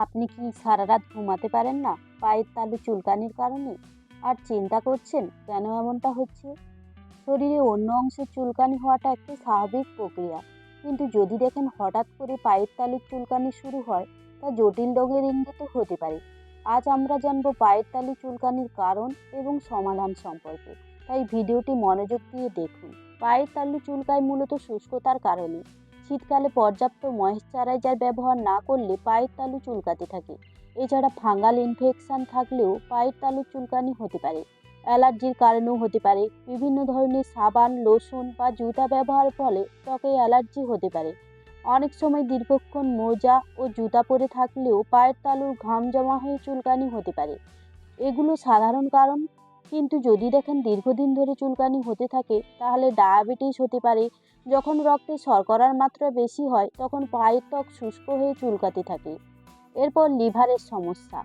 আপনি কি সারা রাত ঘুমাতে পারেন না? পায়ের তালু চুলকানির কারণে? আর চিন্তা করছেন কেন এমনটা হচ্ছে? শরীরে অন্য অংশের চুলকানি হওয়াটা একটি স্বাভাবিক প্রক্রিয়া। কিন্তু যদি দেখেন হঠাৎ করে পায়ের তালুর চুলকানি শুরু হয়, তা জটিল রোগের ইঙ্গিত হতে পারে। আজ আমরা জানব পায়ের তালু চুলকানির কারণ এবং সমাধান সম্পর্কে। তাই ভিডিওটি মনোযোগ দিয়ে দেখুন। পায়ের তালু চুলকায় মূলত শুষ্কতার কারণে। শীতকালে পর্যাপ্ত ময়েশ্চারাইজার ব্যবহার না করলে পায়ের তালু চুলকাতে থাকে। এছাড়া ফাঙ্গাল ইনফেকশান থাকলেও পায়ের তালু চুলকানি হতে পারে। অ্যালার্জির কারণেও হতে পারে। বিভিন্ন ধরনের সাবান লোশন বা জুতা ব্যবহারের ফলে ত্বকে অ্যালার্জি হতে পারে। অনেক সময় দীর্ঘক্ষণ মোজা ও জুতা পরে থাকলেও পায়ের তালুর ঘাম জমা হয়ে চুলকানি হতে পারে। এগুলো সাধারণ কারণ। কিন্তু যদি দেখেন দীর্ঘদিন ধরে চুলকানি হতে থাকে, তাহলে ডায়াবেটিস হতে পারে। যখন রক্তে শর্করার মাত্রা বেশি হয়, তখন পায়ের ত্বক শুষ্ক হয়ে চুলকাতে থাকে। এরপর লিভারের সমস্যা।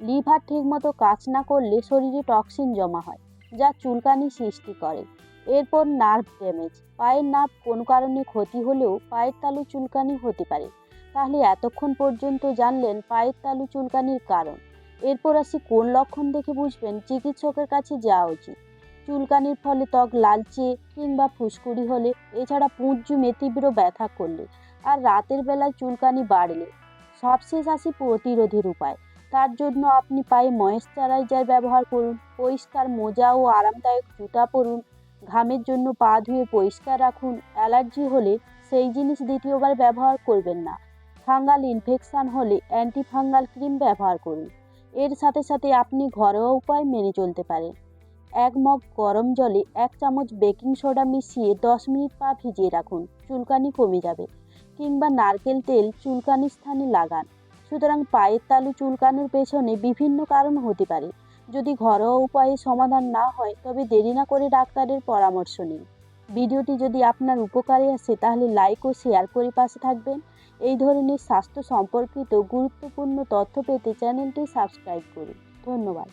লিভার ঠিকমতো কাজ না করলে শরীরে টক্সিন জমা হয়, যা চুলকানি সৃষ্টি করে। এরপর নার্ভ ড্যামেজ। পায়ের নার্ভ কোন কারণে ক্ষতি হলেও পায়ের তালু চুলকানি হতে পারে। তাহলে এতক্ষণ পর্যন্ত জানলেন পায়ের তালু চুলকানির কারণ। এরপর আসি কোন লক্ষণ দেখে বুঝবেন? চিকিৎসকের কাছে যাওয়া উচিত। চুলকানির ফলে ত্বক লালচে কিংবা ফুসকুড়ি হলে, এছাড়া পুঁজ জমে তীব্র ব্যথা করলে আর রাতের বেলায় চুলকানি বাড়লে। সবশেষ আসি প্রতিরোধের উপায়। তার জন্য আপনি পায়ে ময়েশ্চারাইজার ব্যবহার করুন, পরিষ্কার মোজা ও আরামদায়ক জুতা পরুন, ঘামের জন্য পা ধুয়ে পরিষ্কার রাখুন, অ্যালার্জি হলে সেই জিনিস দ্বিতীয়বার ব্যবহার করবেন না। ফাঙ্গাল ইনফেকশন হলে অ্যান্টি ফাঙ্গাল ক্রিম ব্যবহার করুন। এর সাথে সাথে আপনি ঘরোয়া উপায় মেনে চলতে পারেন। এক মগ গরম জলে এক চামচ বেকিং সোডা মিশিয়ে দশ মিনিট পা ভিজিয়ে রাখুন, চুলকানি কমে যাবে কিংবা নারকেল তেল চুলকানির স্থানে লাগান। সুতরাং পায়ের তালু চুলকানোর পেছনে বিভিন্ন কারণ হতে পারে। যদি ঘরোয়া উপায়ে সমাধান না হয়, তবে দেরি না করে ডাক্তারের পরামর্শ নিন। ভিডিওটি যদি আপনার উপকারে আসে, তাহলে লাইক ও শেয়ার করে পাশে থাকবেন। এই ধরনের স্বাস্থ্য সম্পর্কিত গুরুত্বপূর্ণ তথ্য পেতে চ্যানেলটি সাবস্ক্রাইব করুন। ধন্যবাদ।